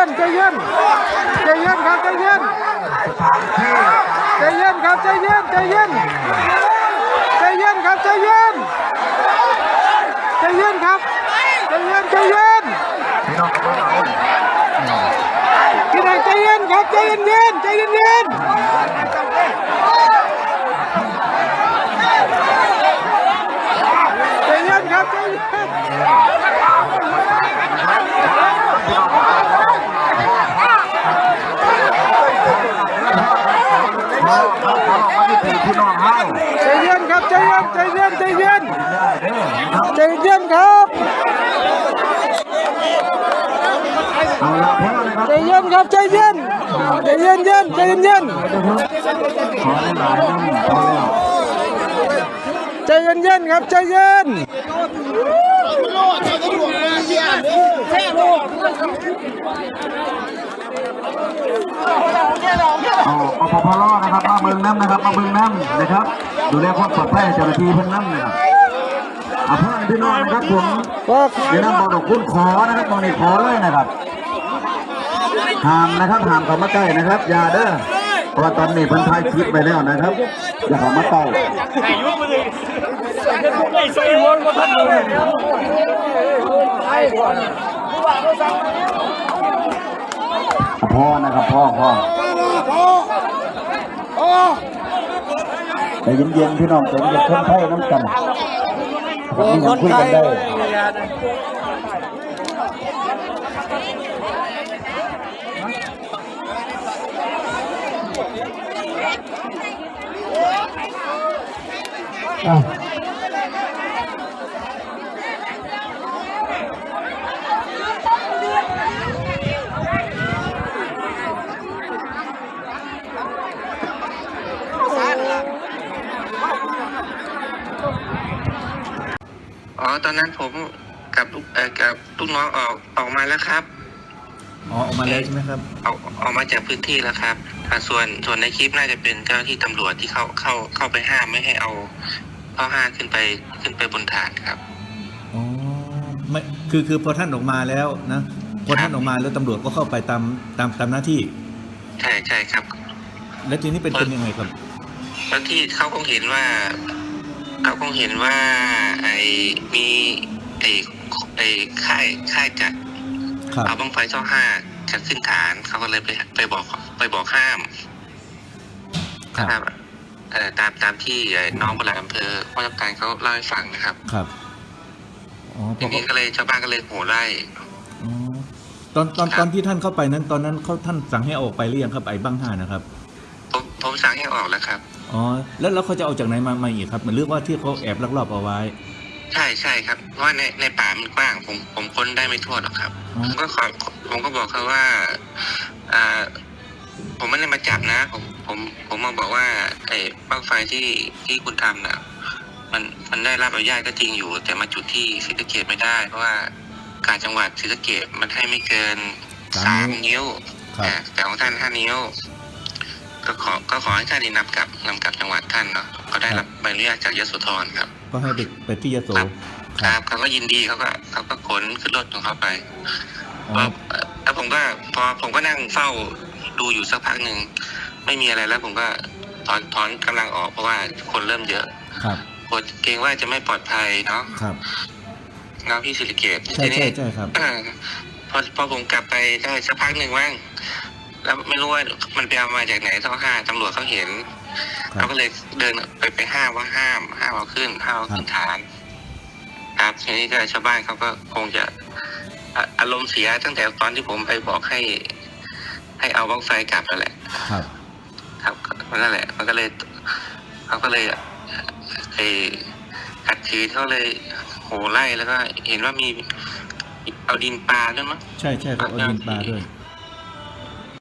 ็นใจเย็นใจเย็นครับใจเย็นใจเย็นครับใจเย็นใจเย็นใจเย็นครับใจเย็นใจเย็นครับใจเย็นใจเย็นพี่น้องใจเย็นครับใจเย็นเย็นใจเย็นเย็นใจเย็นครับใจเย็น เป็นพี่น้องเฮาใจเย็นครับใจเย็นใจเย็นใจเย็นใจเย็นครับเอาละพ่อนะครับใจเย็นครับใจเย็นใจเย็นเย็นใจเย็นเย็นขอหลายน้ำพอแล้วใจเย็นเย็นครับใจเย็นเอาเอาพอพอรอนะครับมาเบิ่งน้ำนะครับมาเบิ่งน้ำนะครับ ดูแลความปลอดภัยเจ้าหน้าที่เพิ่นน้ำนะครับอาเพื่อนพี่น้องนะครับผมเดี๋ยวน้ำบอกดอกคุณขอนะครับมองนี่ขอเลยนะครับห้ามนะครับห้ามเข้ามาใกล้นะครับอย่าเด้อเพราะตอนนี้เพิ่นถ่ายคลิปไปแล้วนะครับอย่าเข้ามาใกล้พ่อนะครับพ่อพ่อ ใจเย็นๆพี่น้องใจเย็นๆคนไทยน้ำกันนี่ยังคุยกันได้อะ อ๋อตอนนั้นผมกับลูกเอ่อกับลูกน้องออกออกมาแล้วครับ อ๋อออกมาแล้วใช่ไหมครับออกออกมาจากพื้นที่แล้วครับอ่าส่วนส่วนในคลิปน่าจะเป็นเจ้าหน้าที่ตำรวจที่เข้าเข้าเข้าไปห้ามไม่ให้เอาข้อห้าขึ้นไปขึ้นไปบนฐานครับ อ๋อไม่คือคือพอท่านออกมาแล้วนะพอท่านออกมาแล้วตำรวจก็เข้าไปตามตามตามหน้าที่ ใช่ใช่ครับ แล้วทีนี้เป็นเป็นยังไงครับ แล้วที่เขาคงเห็นว่า เขาคงเห็นว่าไอ้มีไอ้ไอ้ค่ายค่ายจัดครับเอาบ้างไฟช่องห้าจะขึ้นฐานเขาก็เลยไปไปบอกไปบอกห้ามครับนะครับเอ่อตามตามที่เอ่อน้องปลัดอำเภอว่าราชการเขาเล่าให้ฟังนะครับครับอ๋อพทีอนี้ก็เลยชาวบ้านก็เลยโหไล่ อ๋อตอนตอนตอนที่ท่านเข้าไปนั้น ตอนนั้นเขาท่านสั่งให้เอาออกไปหรือยังครับไอ้บ้างห้านะครับ ผมผมสั่งให้ออกแล้วครับ อ๋อแล้วแล้วเขาจะเอาจากไหนมามาอีกครับเหมือนเรื่องว่าที่เขาแอบลักลอบเอาไว้ ใช่ใช่ครับ เพราะว่าในในป่ามันกว้าง ผมผมค้นได้ไม่ทั่วหรอกครับอ๋อ ผมก็ขอผมก็บอกเขาว่าอ่า ผมไม่ได้มาจับนะ ผมผมผมมาบอกว่า ไอ้บ้างไฟที่ที่คุณทำน่ะ มันมันได้รับอนุญาตก็จริงอยู่ แต่มาจุดที่ศรีสะเกดไม่ได้ เพราะว่าการจังหวัดศรีสะเกดมันให้ไม่เกินสามนิ้วครับ อ่าแต่ของท่านห้านิ้ว ก็ขอก็ขอให้ท่านนี่นำกลับนำกลับจังหวัดท่านเนาะก็ได้รับใบอนุญาตจากยโสธรครับ ก็ให้ไปไปที่ยโสครับคครับรับเขาก็ยินดีเขาก็เขาก็ขนขึ้นรถของเขาไปอ๋อแล้วแล้วผมก็พอผมก็นั่งเฝ้าดูอยู่สักพักหนึ่งไม่มีอะไรแล้วผมก็ถอนถอนกำลังออกเพราะว่าคนเริ่มเยอะ ครับกลัวเกรงว่าจะไม่ปลอดภัยเนาะครับเงาพี่สิริเกตใช่ใช่ใช่ครับเออพอพอผมกลับไปได้สักพักหนึ่งว่าง แล้วไม่รู้ว่ามันไปเอามาจากไหนท้องห้าตำรวจเขาเห็นครับ เขาก็เลยเดินไปไปห้ามว่าห้าม ห้ามเอาขึ้นห้ามเอาขึ้นฐาน ครับทีนี้ก็ชาวบ้านเขาก็คงจะอะอารมณ์เสียตั้งแต่ตอนที่ผมไปบอกให้ ให้เอาบ้างไฟกลับนั่นแหละ ครับ ครับนั่นแหละ มันก็เลยเขาก็เลยไอ้ขัดขืนเขาเลยโหไล่แล้วก็เห็นว่ามี เอาดินปลาด้วยมั้ง ใช่ใช่ครับเอาดินปลาด้วย